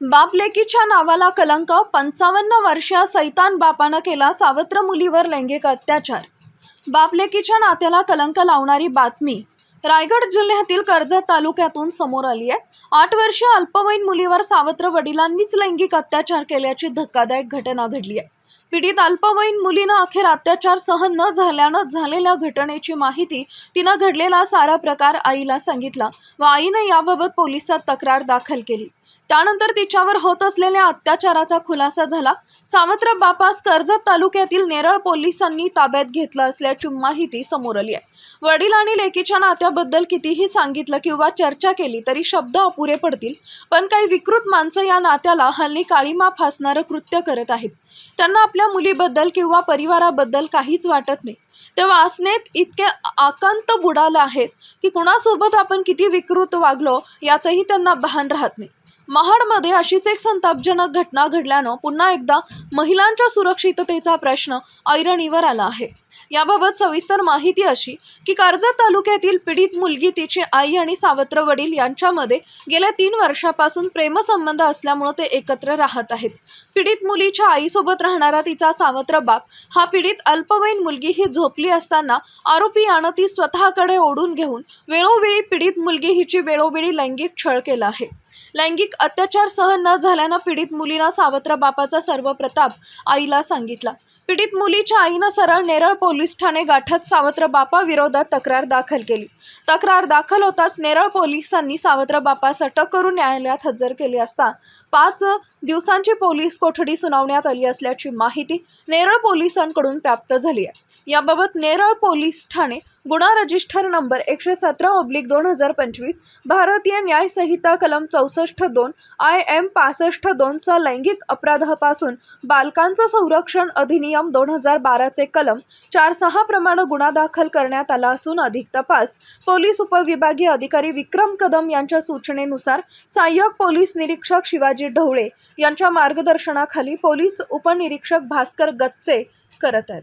बापलेकीच्या नावाला कलंक पंचावन्न वर्ष सैतान बापानं केला सावत्र मुलीवर लैंगिक अत्याचार. बापलेकीच्या नात्याला कलंक लावणारी बातमी रायगड जिल्ह्यातील कर्जत तालुक्यातून समोर आली आहे. आठ वर्ष अल्पवयीन मुलीवर सावत्र वडिलांनीच लैंगिक अत्याचार केल्याची धक्कादायक घटना घडली आहे. पीडित अल्पवयीन मुलीनं अखेर अत्याचार सहन न झाल्यानं झालेल्या घटनेची माहिती तिनं घडलेला सारा प्रकार आईला सांगितला व आईनं याबाबत पोलिसात तक्रार दाखल केली. त्यानंतर तिच्यावर होत असलेल्या अत्याचाराचा खुलासा झाला. सावत्र बापास कर्जत तालुक्यातील नेरळ पोलिसांनी ताब्यात घेतलं असल्याची माहिती समोर आली आहे. वडील आणि लेकीच्या नात्याबद्दल कितीही सांगितलं किंवा चर्चा केली तरी शब्द अपुरे पडतील पण काही विकृत माणसं या नात्याला हल्ली काळीमा फासणारं कृत्य करत आहेत. त्यांना आपल्या आपल्या मुलीबद्दल किंवा परिवाराबद्दल काहीच वाटत नाही. ते वासनेत इतके आकांत बुडाले आहेत की कुणासोबत आपण किती विकृत वागलो याचंही त्यांना भान राहत नाही. महाडमध्ये अशीच एक संतापजनक घटना घडल्यानं पुन्हा एकदा महिलांच्या सुरक्षिततेचा प्रश्न ऐरणीवर आला आहे. याबाबत सविस्तर माहिती अशी की कर्जत तालुक्यातील पीडित मुलगी तिची आई आणि सावत्र वडील यांच्यामध्ये गेल्या तीन वर्षापासून प्रेमसंबंध असल्यामुळे ते एकत्र राहत आहेत. पीडित मुलीच्या आईसोबत राहणारा तिचा सावत्र बाप हा पीडित अल्पवयीन मुलगी ही झोपली असताना आरोपी यानं ती स्वतःकडे ओढून घेऊन वेळोवेळी पीडित मुलगी हिची वेळोवेळी लैंगिक छळ केला आहे. लैंगिक अत्याचार सहन न झाल्यानं पीडित मुलीनं सावत्र बापाचा सर्व प्रताप आईला सांगितला. पीडित मुलीच्या आईनं सरळ नेरळ पोलीस ठाणे गाठत सावत्र बापा विरोधात तक्रार दाखल केली. तक्रार दाखल होताच नेरळ पोलिसांनी सावत्र बापास अटक करून न्यायालयात हजर केले असता पाच दिवसांची पोलीस कोठडी सुनावण्यात आली असल्याची माहिती नेरळ पोलिसांकडून प्राप्त झाली आहे. याबाबत नेरळ पोलीस ठाणे गुन्हा रजिस्टर नंबर एकशे सतरा ऑब्लिक दोन हजार पंचवीस भारतीय न्यायसंहिता कलम चौसष्ट दोन आय एम पासष्ट दोनचा लैंगिक अपराधापासून बालकांचं संरक्षण अधिनियम दोन हजार बाराचे कलम चार सहा प्रमाणे गुन्हा दाखल करण्यात आला असून अधिक तपास. पोलीस उपविभागीय अधिकारी विक्रम कदम यांच्या सूचनेनुसार सहाय्यक पोलीस निरीक्षक शिवाजी ढवळे यांच्या मार्गदर्शनाखाली पोलीस उपनिरीक्षक भास्कर गच्चे करत आहेत.